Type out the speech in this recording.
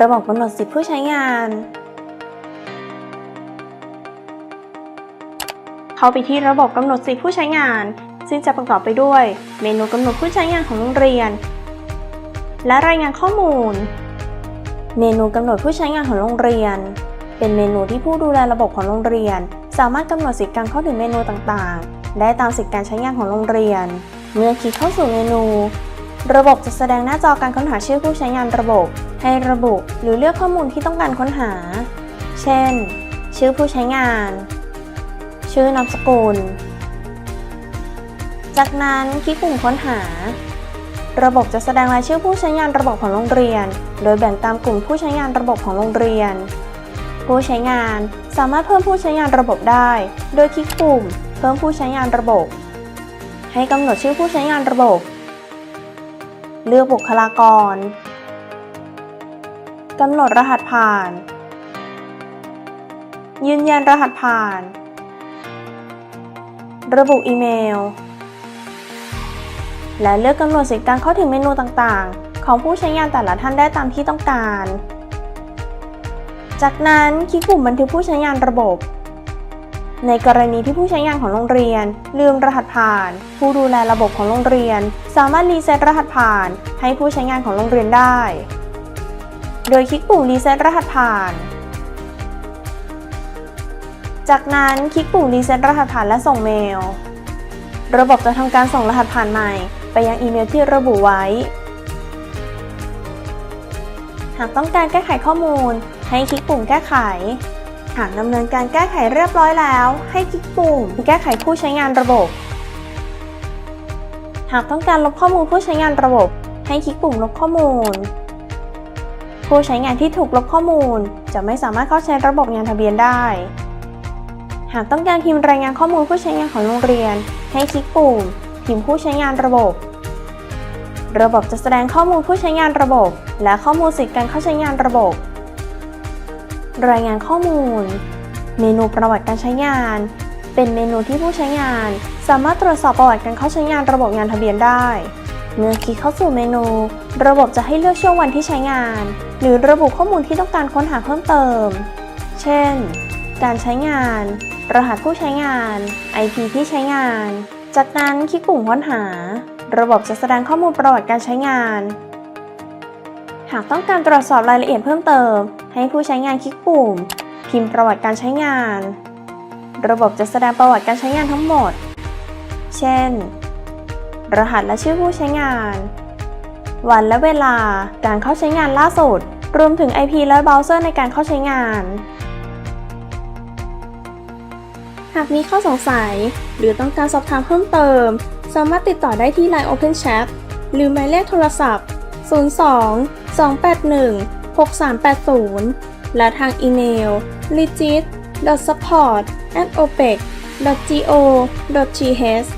ระบบกำหนดสิทธิผู้ใช้งาน เข้าไปที่ระบบกำหนดสิทธิผู้ใช้งาน ซึ่งจะประกอบไปด้วย เมนูกำหนดผู้ใช้งานของโรงเรียน และรายงานข้อมูล เมนูกำหนดผู้ใช้งานของโรงเรียน เป็นเมนูที่ผู้ดูแลระบบของโรงเรียน สามารถกำหนดสิทธิการเข้าถึงเมนูต่างๆ ได้ตามสิทธิการใช้งานของโรงเรียน เมื่อคลิกเข้าสู่เมนู ระบบจะแสดงหน้าจอการค้นหาชื่อผู้ใช้งานระบบ ให้ระบุหรือเลือกข้อมูลที่ต้องการค้นหา เช่น ชื่อผู้ใช้งาน ชื่อนามสกุล จากนั้นคลิกปุ่มค้นหา ระบบจะแสดงรายชื่อผู้ใช้งานระบบของโรงเรียน โดยแบ่งตามกลุ่มผู้ใช้งานระบบของโรงเรียน ผู้ใช้งานสามารถเพิ่มผู้ใช้งานระบบได้ โดยคลิกปุ่ม เพิ่มผู้ใช้งานระบบ ให้กำหนดชื่อผู้ใช้งานระบบ เลือกบุคลากร กำหนดรหัสผ่าน ยืนยันรหัสผ่าน ระบุอีเมล และเลือกกำหนดสิทธิการเข้าถึงเมนูต่างๆ ของผู้ใช้งานแต่ละท่านได้ตามที่ต้องการ จากนั้นคลิกปุ่มบันทึกผู้ใช้งานระบบ ในกรณีที่ผู้ใช้งานของโรงเรียน ลืมรหัสผ่าน ผู้ดูแลระบบของโรงเรียน สามารถรีเซ็ตรหัสผ่าน ให้ผู้ใช้งานของโรงเรียนได้ โดยคลิกปุ่มรีเซ็ตรหัสผ่าน จากนั้นคลิกปุ่มรีเซ็ตรหัสผ่านและส่งเมล ระบบจะทำการส่งรหัสผ่านใหม่ ไปยังอีเมลที่ระบุไว้ หากต้องการแก้ไขข้อมูล ให้คลิกปุ่มแก้ไข หากดำเนินการแก้ไขเรียบร้อยแล้ว ให้คลิกปุ่มแก้ไขผู้ใช้งานระบบ หากต้องการลบข้อมูลผู้ใช้งานระบบ ให้คลิกปุ่มลบข้อมูล ผู้ใช้งานที่ถูกลบข้อมูล จะไม่สามารถเข้าใช้ระบบงานทะเบียนได้ หากต้องการพิมพ์รายงานข้อมูลผู้ใช้งานของโรงเรียน ให้คลิกปุ่ม พิมพ์ผู้ใช้งานระบบ ระบบจะแสดงข้อมูลผู้ใช้งานระบบ และข้อมูลสิทธิการเข้าใช้งานระบบ รายงานข้อมูล เมนูประวัติการใช้งาน เป็นเมนูที่ผู้ใช้งาน สามารถตรวจสอบประวัติการเข้าใช้งานระบบงานทะเบียนได้ เมื่อคลิกเข้าสู่เมนู ระบบจะให้เลือกช่วงวันที่ใช้งาน หรือระบุข้อมูลที่ต้องการค้นหาเพิ่มเติม เช่น การใช้งาน รหัสผู้ใช้งาน IP ที่ใช้งาน จากนั้นคลิกปุ่มค้นหา ระบบจะแสดงข้อมูลประวัติการใช้งาน หากต้องการตรวจสอบรายละเอียดเพิ่มเติม ให้ผู้ใช้งานคลิกปุ่ม พิมพ์ประวัติการใช้งาน ระบบจะแสดงประวัติการใช้งานทั้งหมด เช่น รหัสและชื่อผู้ใช้งาน วันและเวลา การเข้าใช้งานล่าสุด รวมถึง IP และเบราว์เซอร์ในการเข้าใช้งาน หากมีข้อสงสัย หรือต้องการสอบถามเพิ่มเติม สามารถติดต่อได้ที่ Line Open Chat หรือหมายเลขโทรศัพท์ 02 281 6380 และทางอีเมล legit support opec go th